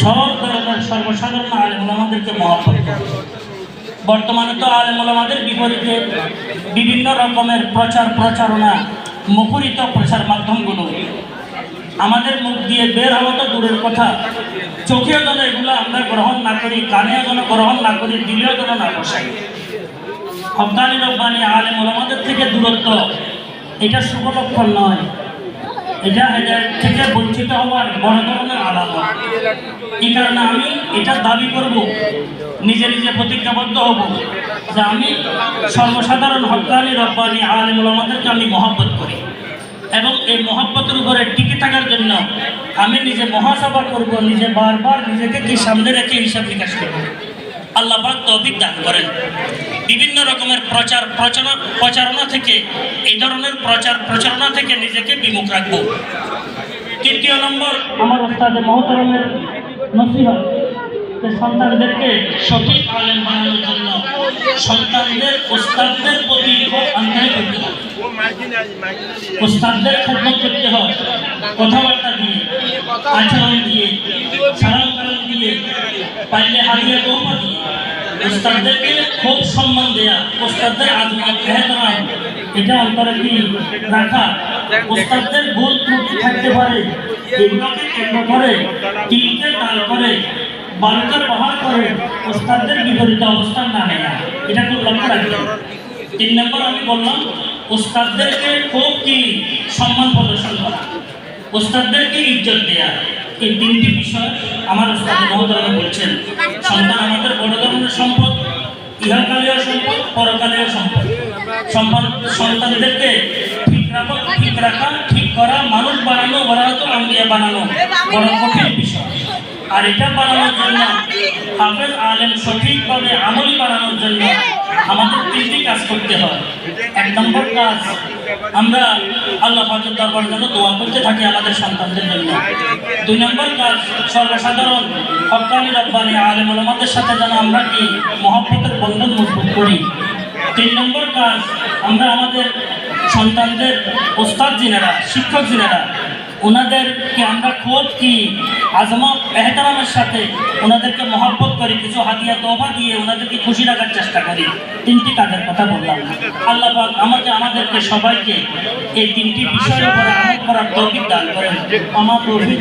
সব ধরনের সর্বসাধারণ আলেম আমাদেরকে বর্তমানে তো আলেম আমাদের বিপরীতে বিভিন্ন রকমের প্রচার প্রচারণা, মুখরিত প্রচার মাধ্যমগুলো। আমাদের মুখ দিয়ে বের হওয়া তো দূরের কথা। চোখেও যেন এগুলো আমরা গ্রহণ না করি, কানেও যেন গ্রহণ না করি, দিলেও যেন না বসাই। হকানি রব্বানি আলেম আমাদের থেকে দূরত্ব, এটা শুভ লক্ষণ নয়। এটা থেকে বঞ্চিত হওয়ার বড় ধরনের আলাদা এই কারণে আমি এটা দাবি করব, নিজে নিজে প্রতিজ্ঞাবদ্ধ হব যে আমি সর্বসাধারণ হকানি রব্বানি আলেম আমাদেরকে আমি মহব্বত করি। এবং এই মহব্বতের উপরে টিকে থাকার জন্য আমি নিজে মহাসভা করব, নিজে বারবার নিজেকে কি সামনে রেখে হিসাব নিকাশ করব। আল্লাহ পাক তৌফিক দান করেন। বিভিন্ন রকমের প্রচার, প্রচারণা প্রচারণা থেকে, এই ধরনের প্রচার, প্রচারণা থেকে নিজেকে বিমুখ রাখব। তৃতীয় নম্বর, আমার ওস্তাদে মহতরমের নসিহত সন্তানদেরকে সঠিক আলেম বানানোর জন্য সন্তানদের ওস্তাদদের প্রতি আন্তরিক হবে। ওস্তাদদের খেদমত করতে হয়, কথাবার্তা দিয়ে, আচরণ দিয়ে কালাম দিয়ে পাইলে হারিয়ে গৌমা ওস্তাদদেরকে খুব সম্মান দেয়া, ওস্তাদদের আজমত এহতরাম, এটা অন্তরে কি রাখা। ওস্তাদদের ভুল ত্রুটি থাকতে পারে, এগুলোকে কেন্দ্র করে তিনকে তাল করে বালুকে প্রহার করে, ওস্তাদদের বিপরীত অবস্থান না নেয়া। এটা খুব লক্ষ্য রাখতে হবে। তিন নম্বর আমি বললাম, ওস্তাদদেরকে খুব কি সম্মান প্রদর্শন করা। ওস্তাদদেরকে ইজ্জত দেয়া। এই তিনটি বিষয় আমার মহোদয় বলছেন। সন্তান আমাদের বড় ধরনের সম্পদ, ইহকালীয় সম্পদ, পরকালীয় সম্পদ। সম্পদ, সন্তানদেরকে ঠিক রাখা ঠিক রাখা, ঠিক করা, মানুষ বানানো, ওরা তো আম্বিয়া বানানো। বড় কঠিন বিষয়। আর এটা বানানোর জন্য হাফেজ আলেম সঠিকভাবে আমলি বানানোর জন্য আমাদের তিনটি কাজ করতে হয়। এক নম্বর কাজ, আমরা আল্লাহ পাকের দরবার জন্য দোয়া করতে থাকি আমাদের সন্তানদের জন্য। দুই নম্বর কাজ, সর্বসাধারণ হকানি রব্বানি আলেম আমাদের সাথে যেন আমরা কি মহব্বতের বন্ধন মজবুত করি। তিন নম্বর কাজ, আমরা আমাদের সন্তানদের ওস্তাদ জিনেরা, শিক্ষক জিনেরা ওনাদেরকে আমরা খোঁজ কি আজমা এহতারামের সাথে ওনাদেরকে মহব্বত করি, কিছু হাতিয়া তোফা দিয়ে ওনাদেরকে খুশি রাখার চেষ্টা করি। তিনটি কাজের কথা বললাম। আল্লাহ আমাকে, আমাদেরকে সবাইকে এই তিনটি বিষয়ের উপরে আমল করার তৌফিক দান করেন। আমার তৌফিক